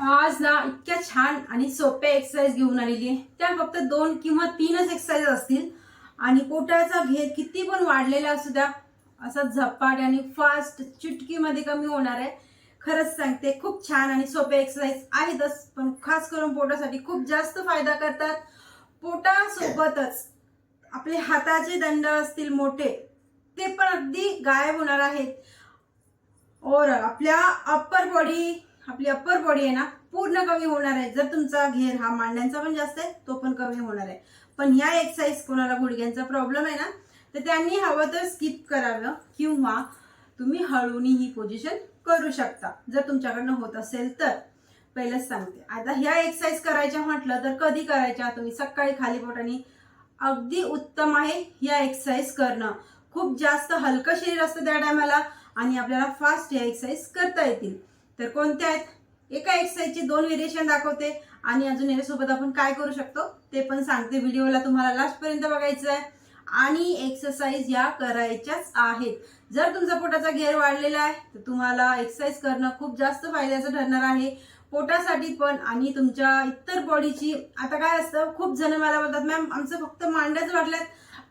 आज ना इतक्या छान आणि सोप्या एक्सरसाइज घेऊन आलेली आहे. त्या फक्त दोन किंवा तीनच एक्सरसाइज असतील. आणि पोटाचा घेर किती पण वाढलेला असू द्या असा झपाट आणि फास्ट चुटकीमध्ये कमी होणार आहे. खरंच सांगते खूप छान आणि सोपे एक्सरसाइज आहेतच पण खास करून पोटासाठी खूप जास्त फायदा करतात. पोटासोबतच आपले हाताचे दंड असतील मोठे ते पण अगदी गायब होणार आहेत. और आपल्या अप्पर बॉडी आपली अप्पर बॉडी आहे ना पूर्ण कमी होणार आहे. जर तुमचा घेर हा मांड्यांचा पण जास्त आहे तो पण कमी होणार आहे. पण ह्या एक्सरसाइज कोणाला गुडघ्यांचा प्रॉब्लेम आहे ना तर त्यांनी हवं तर स्किप करावं किंवा तुम्ही हळूनी ही पोझिशन करू शकता. जर तुमच्याकडनं होत असेल तर. पहिलंच सांगते. आता ह्या एक्सरसाइज करायच्या म्हटलं तर कधी करायच्या? तुम्ही सकाळी खाली पोटाने अगदी उत्तम आहे ह्या एक्सरसाइज करणं. खूप जास्त हलकं शरीर असतं त्या टायमाला आणि आपल्याला फास्ट या एक्सरसाइज करता येतील. तर कोणत्या आहेत? एका एक्सरसाइजचे दोन व्हेरिएशन दाखवते. आणि अजून याच्यासोबत आपण काय करू शकतो? ते पण सांगते. व्हिडिओला तुम्हाला लास्टपर्यंत बघायचं आहे आणि एक्सरसाइज या करायच्याच आहेत. जर तुमचा पोटाचा घेर वाढलेला आहे तर तुम्हाला एक्सरसाइज करणं खूप जास्त फायद्याचं ठरणार आहे. पोटासाठी पण आणि तुमच्या इतर बॉडीची आता काय असतं? खूप जण मला बोलतात मॅम आमचं फक्त मांड्याच वाढल्यात.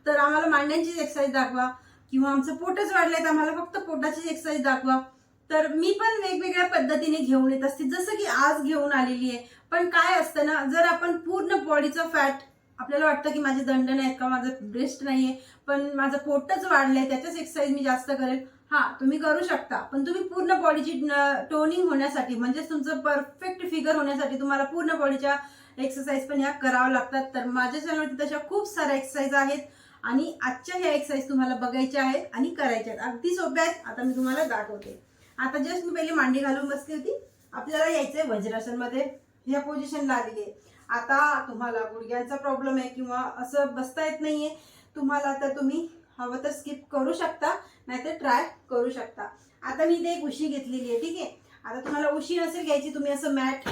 तर आम्हाला मांड्यांचीच एक्सरसाइज दाखवा. किंवा आमचं पोटच वाढलंय तर आम्हाला फक्त पोटाचीच एक्सरसाइज दाखवा. तर मी पण वेगवेगळ्या पद्धतीने घेऊन येत असते. जसं की आज घेऊन आलेली आहे. पण काय असतं ना जर आपण पूर्ण बॉडीचा फॅट आपल्याला वाटतं की माझे दंड नाहीत का माझं ब्रेस्ट आहे पण माझं पोटच वाढलंय त्याच्याच एक्सरसाइज मी जास्त करेल. हा तुम्ही करू शकता. पण तुम्ही पूर्ण बॉडीची टोनिंग होण्यासाठी म्हणजेच तुमचं परफेक्ट फिगर होण्यासाठी तुम्हाला पूर्ण बॉडीच्या एक्सरसाइज पण ह्या कराव्या लागतात. तर माझ्या चॅनलवरती तशा खूप साऱ्या एक्सरसाइज आहेत. आणि आजच्या ह्या एक्सरसाइज तुम्हाला बघायच्या आहेत आणि करायच्या आहेत. अगदी सोप्या आहेत. आता मी तुम्हाला दाखवते. आता जस्ट मी पहिली मांडी घालून बसली होती. आपल्याला यायचंय वज्रासनमध्ये ह्या पोझिशनला आलेली आहे. आता तुम्हाला गुडघ्यांचा प्रॉब्लेम आहे किंवा असं बसता येत नाहीये तुम्हाला तर तुम्ही हवं तर स्किप करू शकता नाहीतर ट्राय करू शकता. आता मी इथे एक उशी घेतलेली आहे ठीक आहे? आता तुम्हाला उशी नसेल घ्यायची तुम्ही असं मॅट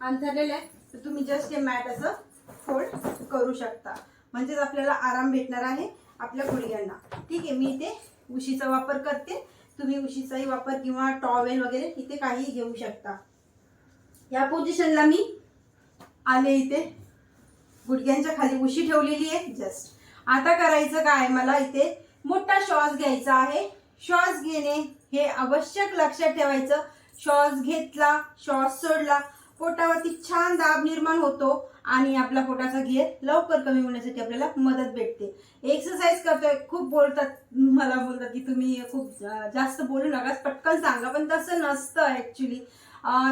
अंथरलेलं आहे तर तुम्ही जस्ट हे मॅट असं फोल्ड करू शकता. म्हणजेच आपल्याला आराम भेटणार आहे आपल्या गुडघ्यांना. ठीक आहे मी इथे उशीचा वापर करते. तुम्ही उशीचाही वापर किंवा टॉवेल वगैरे इथे काही घेऊ शकता. या पोझिशनला मी आले इथे. गुडघ्यांच्या खाली उशी ठेवलेली आहे. जस्ट आता करायचं काय? मला इथे मोठा श्वास घ्यायचा आहे. श्वास घेणे हे आवश्यक लक्षात ठेवायचं. श्वास घेतला श्वास सोडला. पोटावरती छान दाब निर्माण होतो. आणि आपला पोटाचा घेर लवकर कमी होण्यासाठी आपल्याला मदत भेटते. एक्सरसाइज करतोय खूप बोलतात मला बोलतात की तुम्ही खूप जास्त बोलू नका पटकन सांगा पण तसं नसतं ऍक्च्युली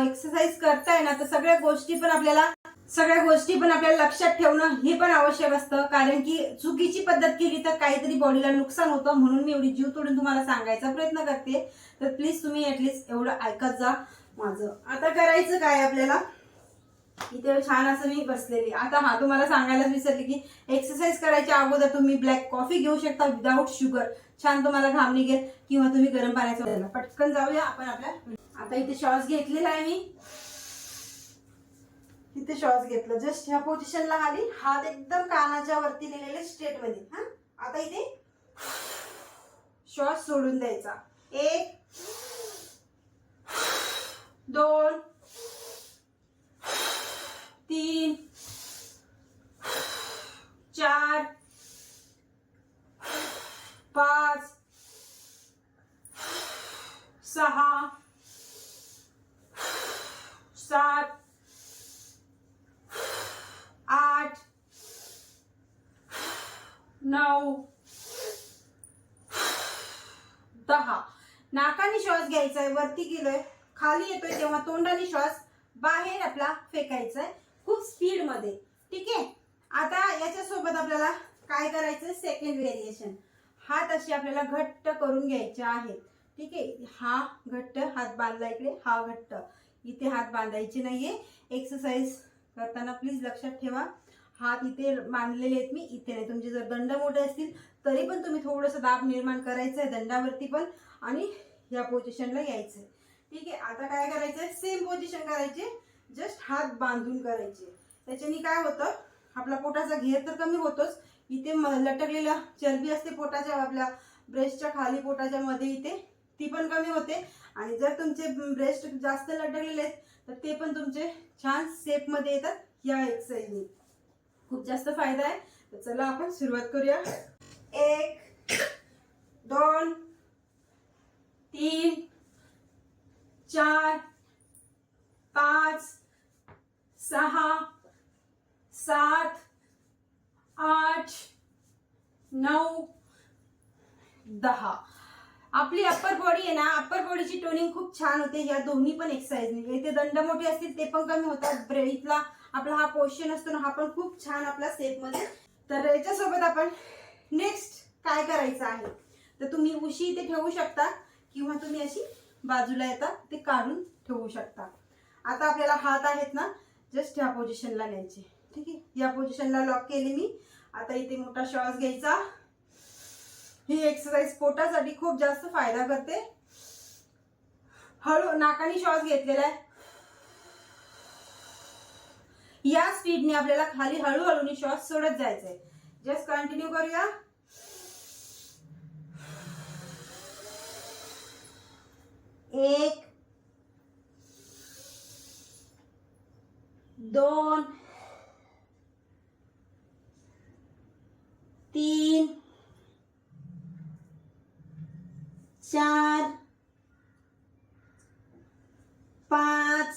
एक्सरसाइज करताय ना तर सगळ्या गोष्टी पण आपल्याला सगळ्या गोष्टी पण आपल्याला लक्षात ठेवणं हे पण आवश्यक असतं. कारण की चुकीची पद्धत केली तर काहीतरी बॉडीला नुकसान होतं म्हणून मी एवढी जीव तोडून तुम्हाला सांगायचा प्रयत्न करते. तर प्लीज तुम्ही ऍटलिस्ट एवढं ऐकत जा माझं. आता करायचं काय आपल्याला? इथे छान असं मी बसलेली. आता हा तुम्हाला सांगायलाच विसरली की एक्सरसाइज करायच्या अगोदर तुम्ही ब्लॅक कॉफी घेऊ शकता विदाऊट शुगर छान तुम्हाला घाम निघेल किंवा तुम्ही गरम पाण्याचा पटकन जाऊया आपण आपल्या. आता इथे शॉस घेतलेला आहे मी. इथे शॉस घेतला. जस्ट ह्या पोझिशनला आली हात एकदम कानाच्या वरती नेलेले स्ट्रेटमध्ये. हा? आता इथे श्वास सोडून द्यायचा. एक दोन तीन चार पाच सहा सात आठ नऊ दहा. नाकाने श्वास घ्यायचा आहे वरती गेलोय खाली येतोय तेव्हा तोंडाने श्वास बाहेर आपला फेकायचा आहे खूप स्पीडमध्ये. ठीक आहे? आता याच्यासोबत आपल्याला काय करायचं? सेकंड व्हेरिएशन हात असे आपल्याला घट्ट करून घ्यायचे आहेत. ठीक आहे? हा घट्ट हात बांधला इकडे हा घट्ट. इथे हात बांधायचे नाहीये. एक्सरसाइज करताना प्लीज लक्षात ठेवा. हात इथे बांधलेले आहेत मी इथे नाही. तुमचे जर दंड मोठे असतील तरी पण तुम्ही थोडंसं दाब निर्माण करायचं आहे दंडावरती पण. आणि या पोझिशनला यायचंय. ठीक आहे? आता काय करायचंय? सेम पोझिशन करायचे. जस्ट हात बांधून करायचे. त्याच्याने काय होतं आपला पोटाचा घेर तर कमी होतोच. इथे म- लटकलेलं चरबी असते पोटाच्या आपल्या ब्रेस्टच्या खाली पोटाच्या मध्ये इथे ती पण कमी होते. आणि जर तुमचे ब्रेस्ट जास्त लटकलेले आहेत तर ते पण तुमचे छान सेपमध्ये येतात या एक्सरसाइजने खूप जास्त फायदा आहे. तर चला आपण सुरुवात करूया. एक दोन तीन चार पाच सहा सात आठ नऊ दहा. आपली अप्पर बॉडी आहे ना अप्पर बॉडीची टोनिंग खूप छान होते. या दोन्ही पण एक्सरसाइजने इथे दंड मोठे असतील ते पण कमी होतात. ब्रेथला आपला हा पोर्शन असतो ना हा पण खूप छान आपला मध्ये. तर याच्यासोबत आपण नेक्स्ट काय करायचं आहे? तर तुम्ही उशी इथे ठेवू शकता किंवा तुम्ही अशी बाजूला येता ते काढून ठेवू शकता. आता आपल्याला हात आहेत ना जस्ट ह्या पोझिशनला न्यायचे. ठीक आहे? या पोझिशनला लॉक केली मी. आता इथे मोठा श्वास घ्यायचा. ही एक्सरसाइज पोटासाठी खूप जास्त फायदा करते. हळू नाकाने श्वास घेतलेला आहे. या स्पीडने आपल्याला खाली हळूहळूने श्वास सोडत जायचंय. जस्ट कंटिन्यू करूया. एक दोन तीन चार पाच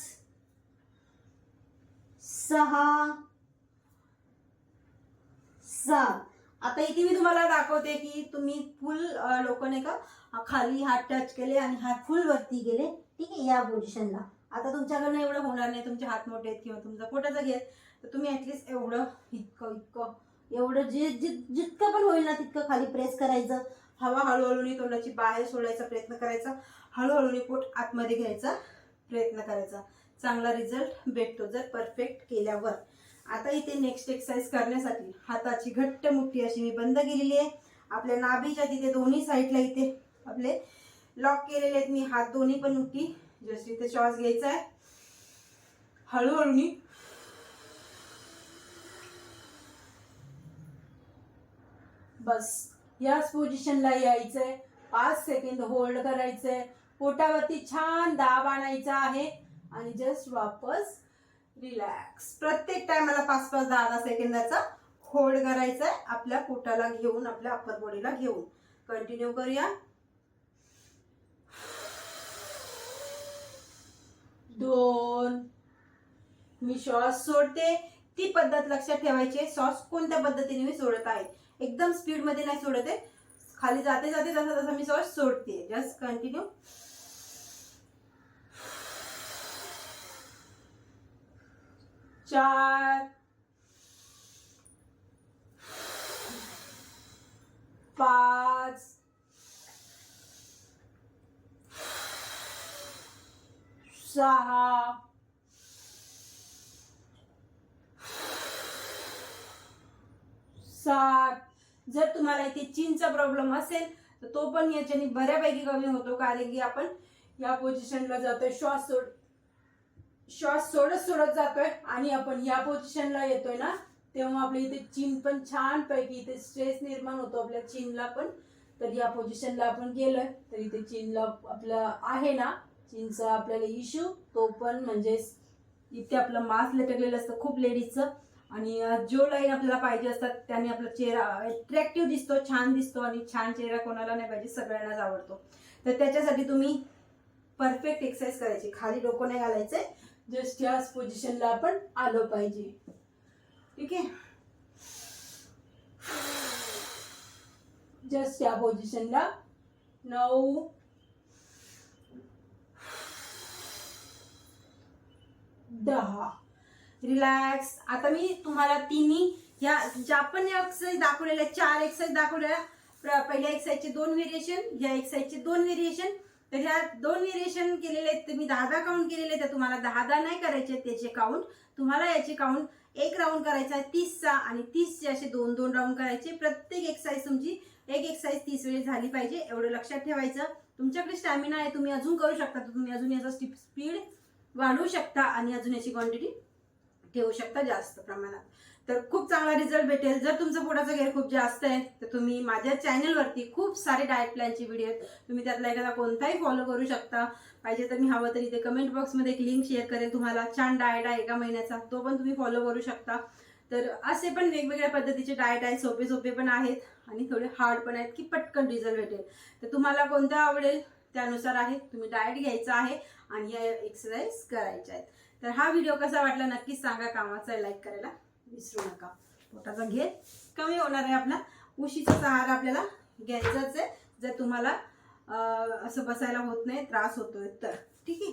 सहा सात आता इथे मी तुम्हाला दाखवते की तुम्ही फुल लोक नाही का खाली हात टच केले आणि हात फुल वरती गेले. ठीक आहे या पोझिशनला आता तुमच्याकडनं एवढं होणार नाही. तुमचे हात मोठे आहेत किंवा तुमचा पोटाचा घेत तर तुम्ही ऍटलिस्ट एवढं इतकं इतकं एवढं जे जित- जितकं पण होईल ना तितकं खाली प्रेस करायचं. हवा हळूहळूने तोंडाची बाहेर सोडायचा प्रयत्न करायचा. हळूहळूने पोट आतमध्ये घ्यायचा प्रयत्न करायचा. चांगला रिझल्ट भेटतो जर परफेक्ट केल्यावर. आता इथे नेक्स्ट एक्सरसाइज करण्यासाठी हाताची घट्ट मुठ्ठी अशी मी बंद केलेली आहे. आपल्या नाभीच्या तिथे दोन्ही साईडला इथे आपले लॉक केलेले आहेत. मी हात दोन्ही पण मुठ्ठी जस्ट इथे श्वास घ्यायचा आहे. हळूहळूनी बस. याच पोझिशनला यायचंय. पाच सेकंद होल्ड करायचंय. पोटावरती छान दाब आणायचा आहे. आणि जस्ट वापस रिलॅक्स प्रत्येक टायमाला पाच पाच दहा दहा सेकंदाचा होल्ड करायचा आहे आपल्या पोटाला घेऊन आपल्या अप्पर बॉडीला घेऊन. कंटिन्यू करूया. दोन. मी श्वास सोडते. ती पद्धत लक्षात ठेवायची श्वास कोणत्या पद्धतीने मी सोडत आहे? एकदम स्पीडमध्ये नाही सोडत आहे. खाली जाते जाते जसा जसा मी श्वास सोडते जस्ट कंटिन्यू चार. पाच. सहा. सात. जर तुम्हाला इथे चीनचा प्रॉब्लेम असेल तर तो पण याच्याने बऱ्यापैकी कमी होतो कारण की आपण या पोझिशनला जातोय श्वास सोड श्वास सोडत सोडत जातोय आणि आपण या पोझिशनला येतोय ना तेव्हा आपल्या इथे चीन पण छान पैकी इथे स्ट्रेस निर्माण होतो आपल्या चीनला पण. तर या पोझिशनला आपण गेलोय तर इथे चीनला आपलं आहे ना चीनचा आपल्याला इश्यू तो पण म्हणजे इथे आपलं मास्क लटकलेलं असतं खूप लेडीजचं आणि जो लाईन आपल्याला पाहिजे असतात त्याने आपला चेहरा अट्रॅक्टिव्ह दिसतो छान दिसतो आणि छान चेहरा कोणाला नाही पाहिजे सगळ्यांनाच आवडतो. तर त्याच्यासाठी तुम्ही परफेक्ट एक्सरसाइज करायची. खाली डोकं नाही घालायचंय जस्ट याच पोझिशनला आपण आलो पाहिजे. ठीक आहे? जस्ट या पोझिशनला नऊ. दहा. रिलॅक्स आता मी तुम्हाला तिन्ही या ज्या पण एक्सरसाइज दाखवलेल्या चार एक्सरसाइज दाखवलेल्या प्र- पहिल्या एक्सरसाइजचे दोन व्हेरिएशन या एक्सरसाइजचे दोन व्हेरिएशन तर ह्या दोन व्हेरिएशन केलेले आहेत तुम्ही दहा दहा काउंट केलेले तर तुम्हाला दहा दहा नाही करायचे त्याचे काउंट तुम्हाला याचे काउंट एक राऊंड करायचा आहे तीसचा आणि तीसचे असे दोन दोन राऊंड करायचे. प्रत्येक एक्सरसाइज तुमची एक एक्सरसाइज तीस वेळेस झाली पाहिजे एवढं लक्षात ठेवायचं. तुमच्याकडे स्टॅमिना आहे तुम्ही अजून करू शकता तर तुम्ही अजून याचा स्पीड वाढवू शकता आणि अजून याची क्वांटिटी ठेवू शकता जास्त प्रमाणात. तर खूप चांगला रिझल्ट भेटेल. जर तुमचं पोटाचं घेर खूप जास्त आहे तर तुम्ही माझ्या चॅनलवरती खूप सारे डाएट प्लॅनचे व्हिडिओ आहेत. तुम्ही त्यातला एखादा कोणताही फॉलो करू शकता. पाहिजे तर मी हवं तर इथे कमेंट बॉक्समध्ये एक लिंक शेअर करेल तुम्हाला. छान डाएट आहे एका महिन्याचा तो पण तुम्ही फॉलो करू शकता. तर असे पण वेगवेगळ्या पद्धतीचे डाएट आहेत सोपे सोपे पण आहेत आणि थोडे हार्ड पण आहेत की पटकन रिझल्ट भेटेल. तर तुम्हाला कोणतं आवडेल त्यानुसार आहे. तुम्ही डाएट घ्यायचा आहे आणि या एक्सरसाइज करायच्या आहेत. तर हा व्हिडिओ कसा वाटला नक्कीच सांगा कामाचा लाईक करायला. विसरू नका. पोटाचा घेर कमी होणार आहे आपला. उशीचा आहार आपल्याला घ्यायचाच आहे. जर तुम्हाला असं बसायला होत नाही त्रास होतोय तर. ठीक आहे?